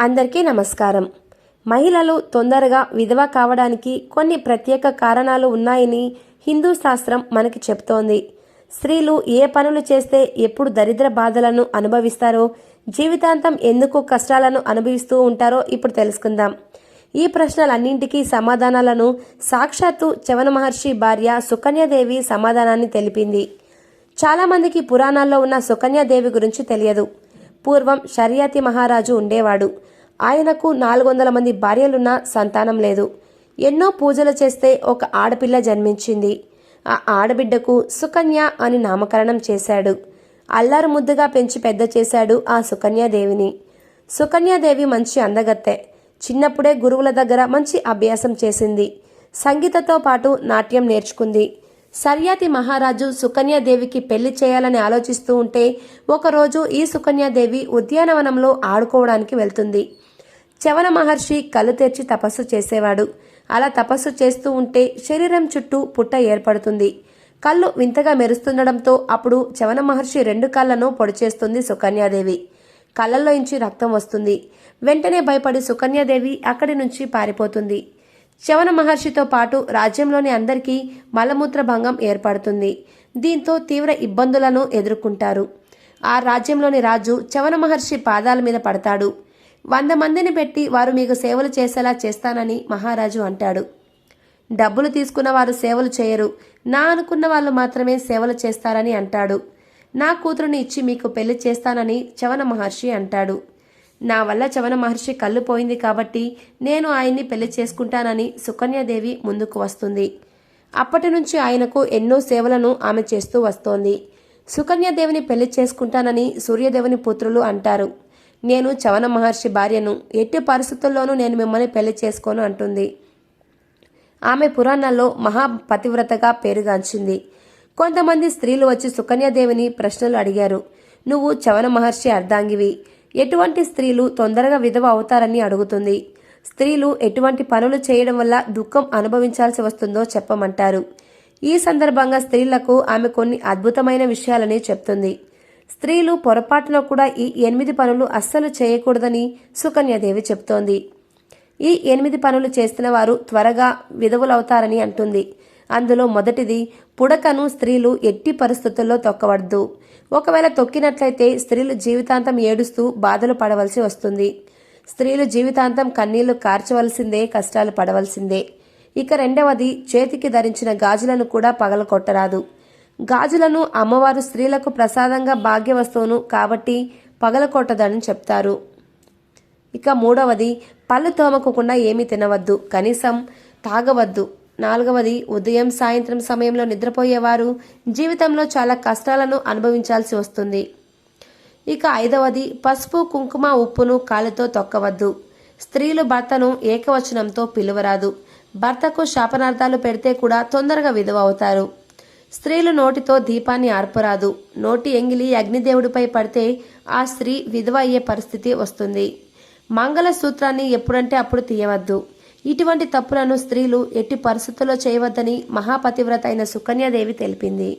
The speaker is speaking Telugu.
అందరికీ నమస్కారం. మహిళలు తొందరగా విధవ కావడానికి కొన్ని ప్రత్యేక కారణాలు ఉన్నాయని హిందూ శాస్త్రం మనకి చెప్తోంది. స్త్రీలు ఏ పనులు చేస్తే ఎప్పుడు దరిద్ర బాధలను అనుభవిస్తారో జీవితాంతం ఎందుకు కష్టాలను అనుభవిస్తూ ఉంటారో ఇప్పుడు తెలుసుకుందాం. ఈ ప్రశ్నలన్నింటికీ సమాధానాలను సాక్షాత్తు చవన మహర్షి భార్య సుకన్యాదేవి సమాధానాన్ని తెలిపింది. చాలామందికి పురాణాల్లో ఉన్న సుకన్యాదేవి గురించి తెలియదు. పూర్వం షరియాతి మహారాజు ఉండేవాడు. ఆయనకు నాలుగు వందల మంది భార్యలున్న సంతానం లేదు. ఎన్నో పూజలు చేస్తే ఒక ఆడపిల్ల జన్మించింది. ఆ ఆడబిడ్డకు సుకన్య అని నామకరణం చేశాడు. అల్లారు ముద్దుగా పెంచి పెద్ద చేశాడు ఆ సుకన్యాదేవిని సుకన్యాదేవి మంచి అందగత్తె. చిన్నప్పుడే గురువుల దగ్గర మంచి అభ్యాసం చేసింది. సంగీతతో పాటు నాట్యం నేర్చుకుంది. సర్యాతి మహారాజు సుకన్యాదేవికి పెళ్ళి చేయాలని ఆలోచిస్తూ ఉంటే ఒకరోజు ఈ సుకన్యాదేవి ఉద్యానవనంలో ఆడుకోవడానికి వెళ్తుంది. చవన మహర్షి కళ్ళు తెరిచి తపస్సు చేసేవాడు. అలా తపస్సు చేస్తూ ఉంటే శరీరం చుట్టూ పుట్ట ఏర్పడుతుంది. కళ్ళు వింతగా మెరుస్తుండడంతో అప్పుడు చవన మహర్షి రెండు కళ్ళను పొడిచేస్తుంది సుకన్యాదేవి. కళ్ళల్లోంచి రక్తం వస్తుంది. వెంటనే భయపడి సుకన్యాదేవి అక్కడి నుంచి పారిపోతుంది. శవన మహర్షితో పాటు రాజ్యంలోని అందరికీ మలమూత్ర భంగం ఏర్పడుతుంది. దీంతో తీవ్ర ఇబ్బందులను ఎదుర్కొంటారు. ఆ రాజ్యంలోని రాజు చవన మహర్షి పాదాల మీద పడతాడు. వంద మందిని పెట్టి వారు మీకు సేవలు చేసేలా చేస్తానని మహారాజు అంటాడు. డబ్బులు తీసుకున్న వారు సేవలు చేయరు. నా అనుకున్న వాళ్ళు మాత్రమే సేవలు చేస్తారని అంటాడు. నా కూతురుని ఇచ్చి మీకు పెళ్ళి చేస్తానని చవన మహర్షి అంటాడు. నా వల్ల చవన మహర్షి కళ్ళు పోయింది కాబట్టి నేను ఆయన్ని పెళ్ళి చేసుకుంటానని సుకన్యాదేవి ముందుకు వస్తుంది. అప్పటి నుంచి ఆయనకు ఎన్నో సేవలను ఆమె చేస్తూ వస్తోంది. సుకన్యాదేవిని పెళ్ళి చేసుకుంటానని సూర్యదేవుని పుత్రులు అంటారు. నేను చవన మహర్షి భార్యను ఎట్టి పరిస్థితుల్లోనూ నేను మిమ్మల్ని పెళ్ళి చేసుకోను అంటుంది. ఆమె పురాణాల్లో మహాపతివ్రతగా పేరుగాంచింది. కొంతమంది స్త్రీలు వచ్చి సుకన్యాదేవిని ప్రశ్నలు అడిగారు. నువ్వు చవన మహర్షి అర్ధాంగివి. ఎటువంటి స్త్రీలు తొందరగా విధవ అవుతారని అడుగుతుంది. స్త్రీలు ఎటువంటి పనులు చేయడం వల్ల దుఃఖం అనుభవించాల్సి వస్తుందో చెప్పమంటారు. ఈ సందర్భంగా స్త్రీలకు ఆమె కొన్ని అద్భుతమైన విషయాలని చెప్తుంది. స్త్రీలు పొరపాటులో కూడా ఈ ఎనిమిది పనులు అస్సలు చేయకూడదని సుకన్యాదేవి చెప్తోంది. ఈ ఎనిమిది పనులు చేసిన వారు త్వరగా విధవులవుతారని అంటుంది. అందులో మొదటిది పుడకను స్త్రీలు ఎట్టి పరిస్థితుల్లో తొక్కవద్దు. ఒకవేళ తొక్కినట్లయితే స్త్రీలు జీవితాంతం ఏడుస్తూ బాధలు పడవలసి వస్తుంది. స్త్రీలు జీవితాంతం కన్నీళ్ళు కార్చవలసిందే కష్టాలు పడవలసిందే. ఇక రెండవది చేతికి ధరించిన గాజులను కూడా పగలకొట్టరాదు. గాజులను అమ్మవారు స్త్రీలకు ప్రసాదంగా భాగ్య వస్తువును కాబట్టి పగలకొట్టదని చెప్తారు. ఇక మూడవది పళ్ళు తోమకుండా ఏమీ తినవద్దు. కనీసం తాగవద్దు. నాలుగవది ఉదయం సాయంత్రం సమయంలో నిద్రపోయేవారు జీవితంలో చాలా కష్టాలను అనుభవించాల్సి వస్తుంది. ఇక ఐదవది పసుపు కుంకుమ ఉప్పును కాలితో తొక్కవద్దు. స్త్రీలు భర్తను ఏకవచనంతో పిలువరాదు. భర్తకు శాపనార్థాలు పెడితే కూడా తొందరగా విధవ అవుతారు. స్త్రీలు నోటితో దీపాన్ని ఆర్పరాదు. నోటి ఎంగిలి అగ్నిదేవుడిపై పడితే ఆ స్త్రీ విధవ అయ్యే పరిస్థితి వస్తుంది. మంగళ సూత్రాన్ని ఎప్పుడంటే అప్పుడు తీయవద్దు. ఇటువంటి తప్పులను స్త్రీలు ఎట్టి పరిస్థితుల్లో చేయవద్దని మహాపతివ్రత అయిన సుకన్యాదేవి తెలిపింది.